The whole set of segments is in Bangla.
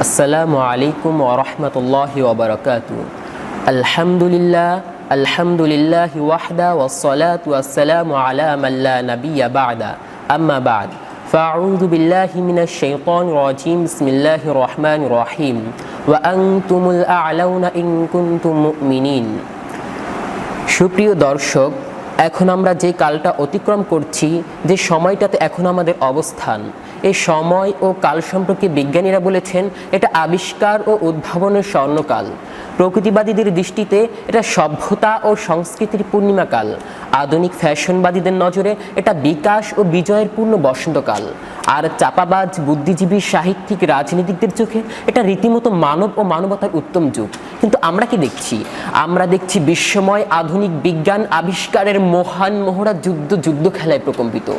আসসালামু আলাইকুম ওরহমতুল্লাহি ওবরকাত আলহামদুলিল্লাহ আলহামদুলিল্লাহ ওয়াহদা ওয়াসসালাতু ওয়াসসালামু আলা মাল্লা নাবিয়্যা বা'দা আম্মা বা'দ فأعوذ بالله من الشيطان الرجيم بسم الله الرحمن الرحيم وأنتم الأعلون إن كنتم مؤمنين সুপ্রিয় দর্শক এখন আমরা যে কালটা অতিক্রম করছি যে সময়টাতে এখন আমাদের অবস্থান এই সময় ও কাল সম্পর্কে বিজ্ঞানীরা বলেছেন এটা আবিষ্কার ও উদ্ভাবনের স্বর্ণকাল। প্রকৃতিবাদীদের দৃষ্টিতে এটা সভ্যতা ও সংস্কৃতির পূর্ণিমাকাল। আধুনিক ফ্যাশনবাদীদের নজরে এটা বিকাশ ও বিজয়ের পূর্ণ বসন্তকাল। আর চাপাবাজ, বুদ্ধিজীবী, সাহিত্যিক, রাজনীতিকদের চোখে এটা রীতিমতো মানব ও মানবতার উত্তম যুগ। কিন্তু আমরা কি দেখছি? আমরা দেখছি বিশ্বময় আধুনিক বিজ্ঞান আবিষ্কারের মহান মোহরা যুদ্ধ যুদ্ধ খেলায় প্রকম্পিত।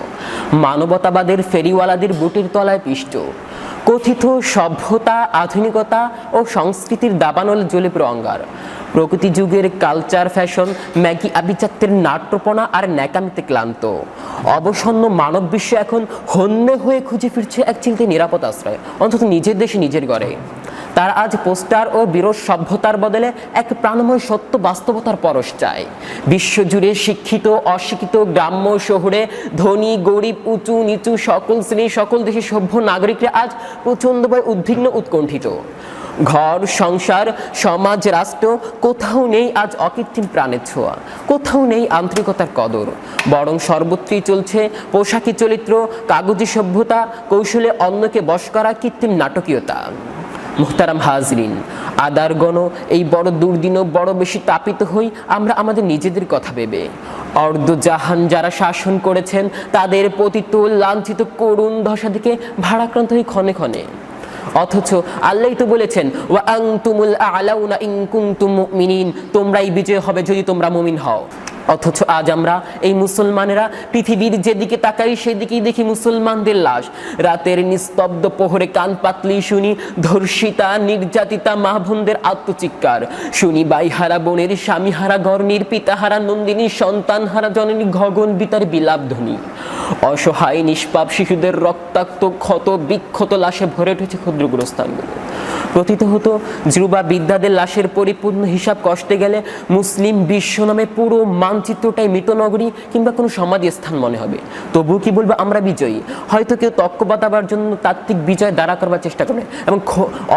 মানবতাবাদের ফেরিওয়ালাদের বুটের তলায় পিষ্ট। কথিত সভ্যতা, আধুনিকতা ও সংস্কৃতির দাবানল জ্বলে প্রঙ্গার প্রকৃতি যুগের কালচার ফ্যাশন ম্যাগি আবিচাত্রের নাট্যপনা আর ন্যাকামিতে ক্লান্ত। অবসন্ন মানব বিশ্ব এখন হন্যে হয়ে খুঁজে ফিরছে এক চিন্তায় নিরাপদ আশ্রয়, অন্তত নিজের দেশে নিজের ঘরে তারা আজ পোস্টার ও বিরোধ সভ্যতার বদলে এক প্রাণময় সত্য বাস্তবতার পরশ চায়। বিশ্বজুড়ে শিক্ষিত, অশিক্ষিত গ্রাম্য শহরে ধনী, গরিব, উঁচু, নিচু সকল শ্রেণি, সকল দেশের সভ্য নাগরিকরা আজ প্রচণ্ডভাবে উদ্বিগ্ন, উৎকণ্ঠিত। ঘর, সংসার, সমাজ, রাষ্ট্র, কোথাও নেই আজ অকৃত্রিম প্রাণের ছোঁয়া, কোথাও নেই আন্তরিকতার কদর। বরং সর্বত্রই চলছে পোশাকি চরিত্র, কাগজি সভ্যতা, কৌশলে অন্যকে বশ করা কৃত্রিম নাটকীয়তা। মুহতারাম হাজরিন। আদারগণ এই বড় দুর্দিন বড় বেশি তাপিত হই, আমরা আমাদের নিজেদের কথা ভেবে। অর্ধজাহান যারা শাসন করেছেন, তাদের পতিত, লাঞ্ছিত করুণ দশা থেকে ভারাক্রান্ত হই ক্ষণে ক্ষণে। অথচ আল্লাহ তো বলেছেন, ওয়া আলাউনা ইন কুনতুম মুমিনিন। তোমরাই বিজয় হবে যদি তোমরা মুমিন হও। অথচ আজ আমরা এই মুসলমানেরা পৃথিবীর যেদিকে তাকাই সেদিকেই দেখি মুসলমানদের লাশ। রাতের নিস্তব্ধ পোহরে কান পাতলি শুনি ধর্ষিতা, নির্যাতিতা মা বোনদের আত্মচিৎকার। শুনি বাইহারা বোনের স্বামীহারা গর্ণীর পিতাহারা, নন্দিনী, সন্তানহারা, জননী গগন বিতার বিলাপ অসহায়, নিষ্পাপ শিশুদের রক্তাক্ত, ক্ষত, বিক্ষত লাশে ভরে উঠেছে ক্ষুদ্রগ্রস্থানগুলো। প্রতীত হতো, যুবা বিদ্যাদের লাশের পরিপূর্ণ হিসাব কষ্টে গেলে মুসলিম বিশ্ব নামে পুরো মানচিত্রটাই মৃতনগরী কিংবা কোনো সমাধি স্থান মনে হবে। তবুও কি বলব, আমরা বিজয়ী। হয়তো কেউ তক্ক বাতাবার জন্য তাত্ত্বিক বিজয় দাঁড়া করবার চেষ্টা করে এবং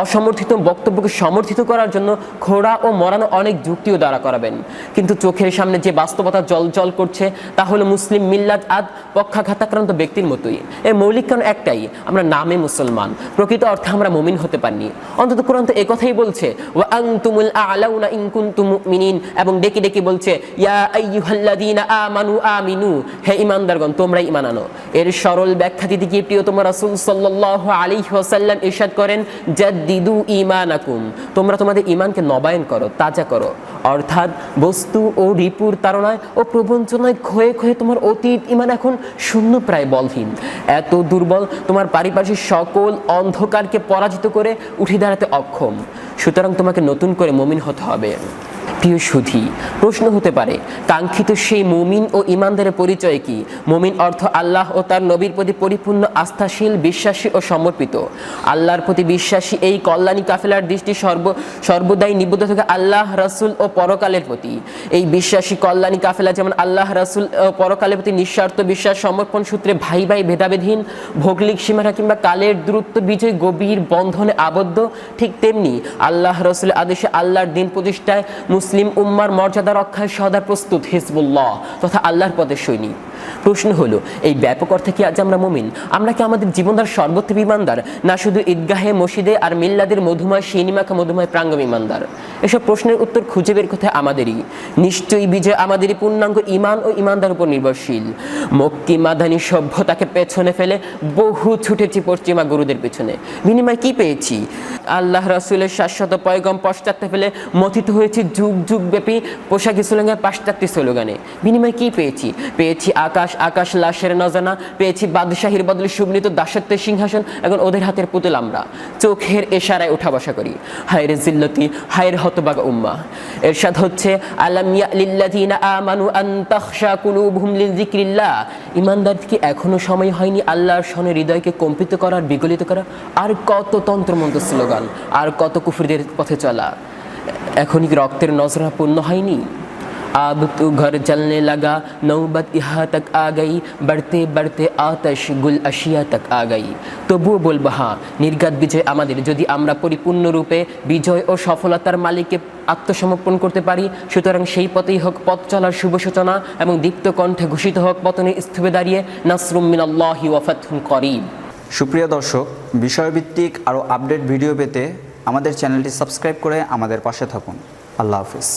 অসমর্থিত বক্তব্যকে সমর্থিত করার জন্য খোড়া ও মরানো অনেক যুক্তিও দাঁড়া করাবেন। কিন্তু চোখের সামনে যে বাস্তবতা জল জল করছে, তা হলো মুসলিম মিল্লাত আদ পক্ষাঘাতাক্রান্ত ব্যক্তির মতোই। এর মৌলিক কারণ একটাই, আমরা নামে মুসলমান। প্রকৃত অর্থে আমরা মুমিন হতে পারিনি। অন্তত কোরআন তো একথাই বলছে, ওয়া আনতুমুল আ'লাউনা ইন কুনতুম মুমিনিন এবং ডেকে ডেকে বলছে, ইয়া আইয়ুহাল্লাযীনা আনো। এর সরল ব্যাখ্যা দিতে গিয়ে প্রিয়তম রাসূল করেন তোমরা তোমাদের নবায়ন করো, তাজা করো। অর্থাৎ বস্তু ও রিপুর ও প্রবঞ্চনায় তোমার অতীত ঈমান এখন শূন্য প্রায় বলহীন। এত দুর্বল তোমার পারিপার্শ্বিক সকল অন্ধকারকে পরাজিত করে উঠে দাঁড়াতে অক্ষম। সুতরাং তোমাকে নতুন করে মমিন হতে হবে। প্রিয় সুধি, প্রশ্ন হতে পারে, কাঙ্ক্ষিত সেই মুমিন ও ইমানদারের পরিচয় কি? মুমিন অর্থ আল্লাহ ও তার নবীর প্রতি পরিপূর্ণ আস্থাশীল, বিশ্বাসী ও সমর্পিত। আল্লাহর প্রতি বিশ্বাসী এই কল্যাণী কাফেলার দৃষ্টি সর্ব, সর্বদাই নিবদ্ধ থাকে আল্লাহ, রাসূল ও পরকালের প্রতি। এই বিশ্বাসী কল্যাণী কাফেলা যেমন আল্লাহ, রাসূল ও পরকালের প্রতি নিঃস্বার্থ বিশ্বাস, সমর্পণ সূত্রে ভাই ভাই ভেদাভেদহীন, ভৌগোলিক সীমারা কিংবা কালের দূরত্ব, বিজয়, গভীর বন্ধনে আবদ্ধ, ঠিক তেমনি আল্লাহ, রসুলের আদেশে আল্লাহর দিন প্রতিষ্ঠায় মুসলিম উম্মার মর্যাদা রক্ষায় সদা প্রস্তুত হিজবুল্লাহ তথা আল্লাহর পদের সৈনিক। প্রশ্ন হলো, এই ব্যাপক অর্থে কি আজ আমরা মুমিন? আমরা কি আমাদের জীবনদার সর্বত্র বিমানদার? না শুধু ঈদগাহে, মসজিদে আর মিল্লাদের মধুময় সিনেমাকা মধুময় প্রাঙ্গ বিমানদার এসব প্রশ্নের উত্তর খুঁজে বের করতে আমাদেরই। নিশ্চয়ই বিজয় আমাদেরই পূর্ণাঙ্গ ইমান ও ইমানদার উপর নির্ভরশীল। মক্কি মাদানী সভ্যতাকে পেছনে ফেলে বহু ছুটেছি পশ্চিমা গুরুদের পেছনে। বিনিময় কি পেয়েছি? আল্লাহ রাসুলের শাশ্বত পয়গম পশ্চাতে ফেলে মথিত হয়েছে যুগ যুগ ব্যাপী পোশাকি স্লোগান পাশ্চাত্য স্লোগানে। বিনিময় কি পেয়েছি? পেয়েছি আখ আকাশ আকাশ লাশের নজানা। পেয়েছি বাদশাহীর বদলে সুগলিত দাসত্বের সিংহাসন, এখন ওদের হাতের পুতুল আমরা। চোখের এশারায় উঠা বসা করি। হায়ের জিল্লতি, হায়ের হতবাগ উম্মা। এরশাদ হচ্ছে ইমানদার কি এখনও সময় হয়নি আল্লাহর সনে হৃদয়কে কম্পিত করার, বিগলিত করা? আর কত তন্ত্রমন্ত্র স্লোগান, আর কত কুফরিদের পথে চলা? এখনই রক্তের নজরা পূর্ণ হয়নি? अब तो घर जलने लगा नौबत यहाँ तक आ गई बढ़ते बढ़ते आतश गुल अशिया तक आ गई তবুও বলবো হ্যাঁ নির্গাত বিজয় আমাদের যদি আমরা পরিপূর্ণরূপে বিজয় ও সফলতার মালিককে আত্মসমর্পণ করতে পারি সুতরাং সেই পথেই হোক পথ চলার শুভ সূচনা এবং দীপ্ত কণ্ঠে ঘোষিত হোক পতনে স্থুপে দাঁড়িয়ে নাসরুম মিনাল্লাহি ওয়াফাতহুন করিব সুপ্রিয় দর্শক বিষয়ভিত্তিক আরও আপডেট ভিডিও পেতে আমাদের চ্যানেলটি সাবস্ক্রাইব করে আমাদের পাশে থাকুন আল্লাহ হাফিজ